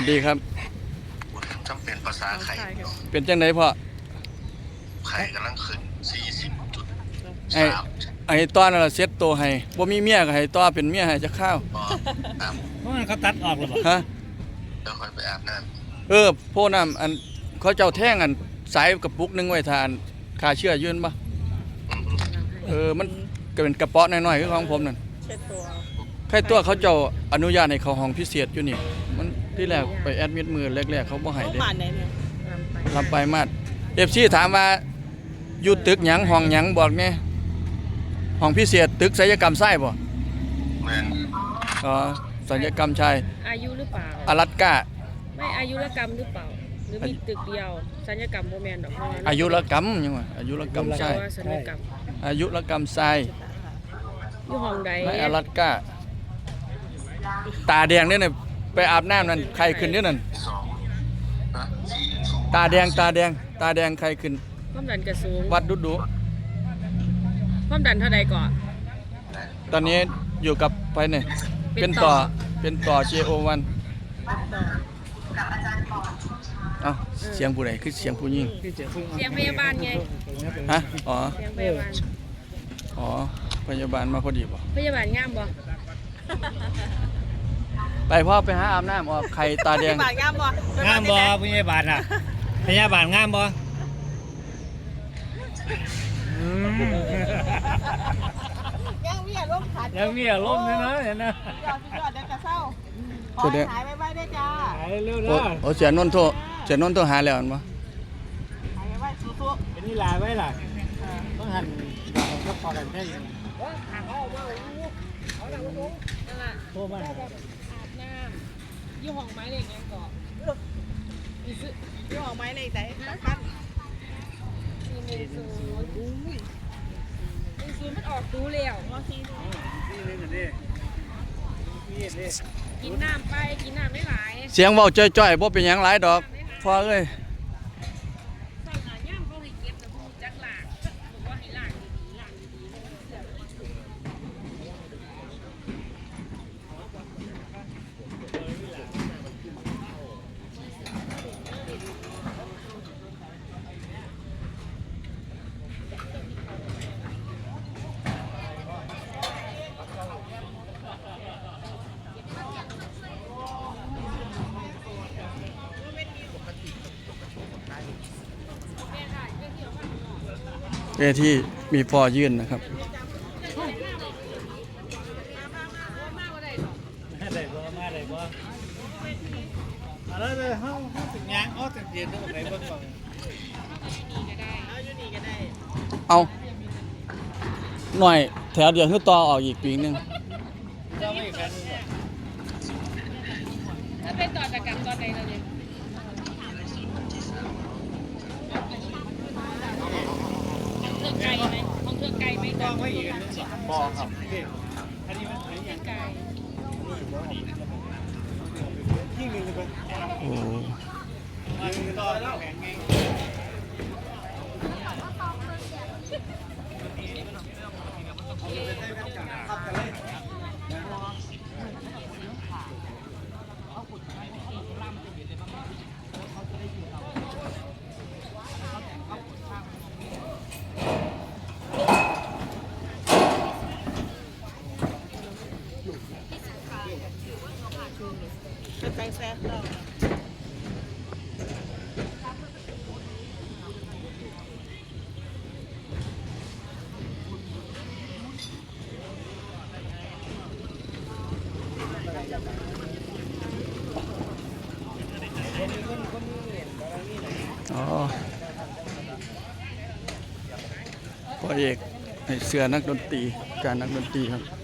วัสดีครับจำเป็นภาษาไข่เนาะเป็นจังไดพ่อไข่กำลังขึ้น40จุดไอ้สามไอ้ต้อนนั่นล่ะเซ็ตโตวให้บ่มีเมียก็ให้ต้อเป็นเมียให้จะข้าวพออาบเพราะมันเขาตัดออกแล้วบ่ฮะแล้วค่อยไปอาบน้เออโพน้ำอันเขาเจ้าแท่งอันสายกระปุกหนึงไว้ทานคาเชื่อยืนบ่ำอืมเออมันก็เป็นกระเป๋อน้อยๆคือของผมนั่นเช็ดตัวใครตัวเขาเจ้าอนุญาตให้เข้าห้องพิเศษอยู่นี่มัน ที่แรกไปแอดมิดมือแรกๆ เขาบ่ให้เขาเด้ผ่านไหนเนี่ยลำไปมาด FC ถามว่าอยู่ตึกหยังห้องหยังบอกแน่ห้องพิเศษตึกศัลยกรรมไส้บ่แม่นอ๋อศัลยกรรมชายอายุหรือเปล่า อลัสกาไม่อายุรกรรมหรือเปล่า หรือมีตึกเดียวสัญญกรรมโมแมนดอกเพราะว่าอายุรกรรมยังว่าอายุรกรรมแต่ชายว่าสัญญกรรมอายุรกรรมทรายอยู่ห้องใดในอลัสกาตาแดงเนี่ยน่ะ ไปอาบน้ำนั่นใครขึ้นเนี่ยนั่นสองนะสี่สองตาแดงตาแดง ตาแดงใครขึ้น ความดันกระสูงวัดดุดุความดันเท่าใดก่อน ตอนนี้อยู่กับไปเนี่ยเป็นต่อเป็นต่อ JO1 เอ้าเสียงผู้ใดคือเสียงผู้หญิงที่เจอพึ่งเสียงพยาบาลไงฮะอ๋อเสียงพยาบาลอ๋อพยาบาลมาพอดีบ่พยาบาลงามบ่ ไปพ่อไปหาอาบน้ำออกไข่ตาแดงผ่านงามบ่งามบ่พยาบาลน่ะพยาบาลงามบ่อืมยังมีอารมณ์ขัดยังมีอารมณ์ด้วยนะเห็นนะยอดยอดเด็กกระเศร้าขอตัวเด็กหายไปไปได้จ้าหายเร็วโอ้เด้อโอ้เสียนนท์โทรเสียนนท์โทรหาแล้วอันบ่หายไปไปสู้เป็นนี่ลาไว้ล่ะต้องหันก็พอกันแค่นี้นั่นล่ะโทรมาอาบน้ำ อยู่ห้องไม้เลขยังก่อนอีซึๆยี่ห้องไม้เลยแต่ปั้นสี่หนึ่งศูนย์หนึ่งศูนย์มันออกดูแล้วมอซีดูนี่เลยนี่นี่นี่กินน้ำไปกินน้ำไม่หลาย เสียงเว้าจ้อยๆบ่เป็นหยังหลายดอกพ่อเลย ตอนหาย่ามเขาให้เก็บแต่ผู้จักหลากบอกว่าให้หลากดีๆหลากดีๆ เวที่มีพอยื่นนะครับมาแล้วเลยเฮาเฮาถึงยางอ๋อถึงยืนต้องไปเบิ่งก่อนเอาหน่อยแถวเดียวคือต่อออกอีกปีนึงเจ้าไม่กันถ้าเป็นต่อจากกันตอนไหนเราเนี่ยของเธอไกลไหมของเธอไกลไหม ต้ กั อน งไม่อีก บอครับอันนี้มันอันนี้ยัง ไกล ยิ่งนึงเลย โอ้ มันต่อแล้วแข็งไง เป็นแปลงแซ่บเรา อ๋อพ่อเอกให้เสือนักดนตรีการนักดนตรีครับ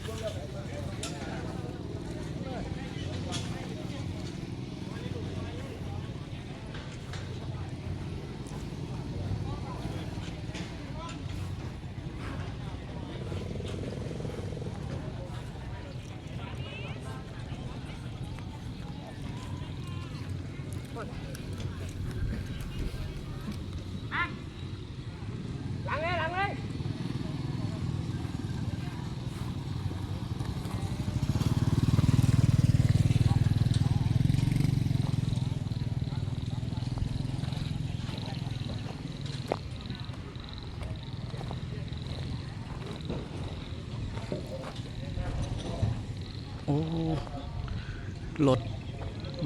รถ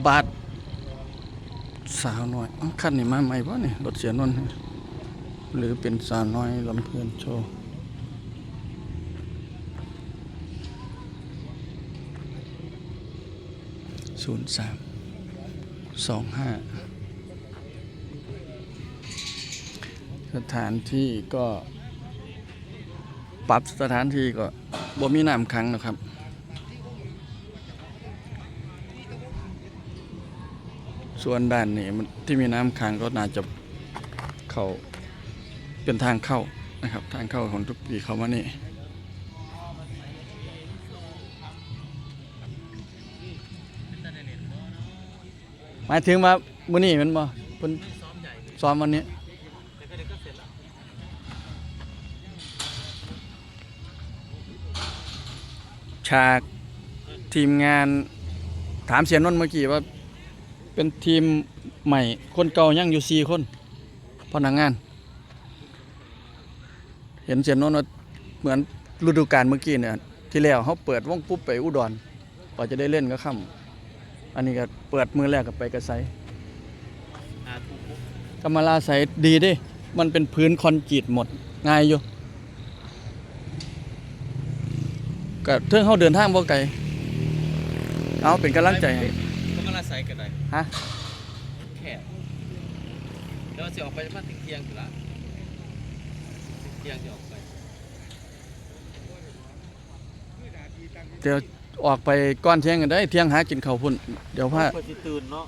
บัสสาวน้อยเอ้าคันนี้มาใหม่บ่นี่รถเสียนนหรือเป็นสาวน้อยลำเพลินโชว์ศูนย์สามสองห้าสถานที่ก็ ปรับสถานที่ก็บ่มีน้ำขังนะครับ ส่วนด้านนี้มันที่มีน้ำขังก็น่าจะเข้าเป็นทางเข้านะครับ ทางเข้าของทุกปีเขามานี่หมายถึงว่ามื้อนี้มันบ่เพิ่นซ้อมวันนี้ฉากทีมงานถามเสียนนท์เมื่อกี้ว่า เป็นทีมใหม่คนเก่ายังอยู่สี่คนพนักงาน เห็นเสียนนท์เหมือนฤดูกาลเมื่อกี้เนี่ยที่แล้วเขาเปิดว่องปุ๊บไปอุดรกว่าจะได้เล่นก็ค่ำอันนี้ก็เปิดมือแรกกับไปกระไซหาถูกกำมลาใสดีดิมันเป็นพื้นคอนกรีตหมดง่ายอยู่ก็เทิงเขาเดินทางบ่ไกลเอาเป็นกำลังใจให้ก็มาละใส่กันได้ ฮะแค่เดี๋ยวสิออกไปประมาณถึงเที่ยงอยู่ละถึงเที่ยงจะออกไปเดี๋ยวออกไปก้อนเที่ยงกันได้เที่ยงหากินข้าวพุ่น เดี๋ยวพ่อเพื่อสิตื่นเนาะ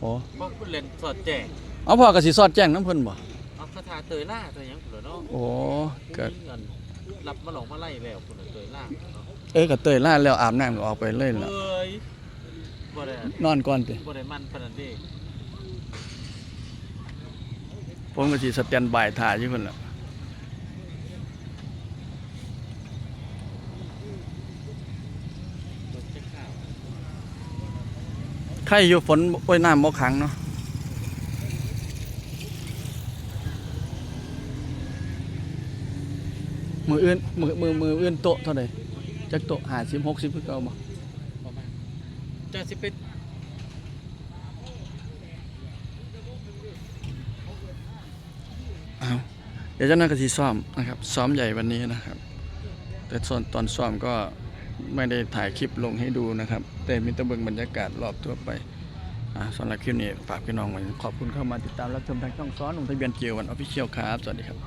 โอ้บ่เพิ่นเล่นสอดแจ้งเอาพ่อก็สิสอดแจ้งน้ำเพิ่นบ่เอาคาถาเตยล่าตัวหยังพุ่นล่ะเนาะโอ้ก็มีเงินรับมาหลงมาไล่แล้วพุ่นน่ะเตยล่าเนาะเออก็เตยล่าแล้วอาบน้ำก็ออกไปเลยล่ะ เอ้ย บ่ได้นอนก่อนติบ่ได้มันปานนั้นเด้ผมก็สิสแตนบายถ่ายอยู่เพิ่นล่ะรถจะข้าวใครอยู่ฝนโอ้ยน้ำบ่ขังเนาะมืออื่นมือมือมืออื่นโต๊ะเท่าใดจักโต๊ะ50 60คือเก่าบ่ประมาณ จะสิไปอ้าเดี๋ยวเจ้าหน้าที่ซ้อมนะครับ ซ้อมใหญ่วันนี้นะครับ แต่ส่วนตอนซ้อมก็ไม่ได้ถ่ายคลิปลงให้ดูนะครับ แต่มีตะเบิงบรรยากาศรอบทั่วไปอ่าสำหรับคลิปนี้ฝากพี่น้องไว้ขอบคุณเข้ามาติดตามรับชมทางช่องซ้อนลงทะเบียนเกียววันออฟฟิเชียลครับ สวัสดีครับ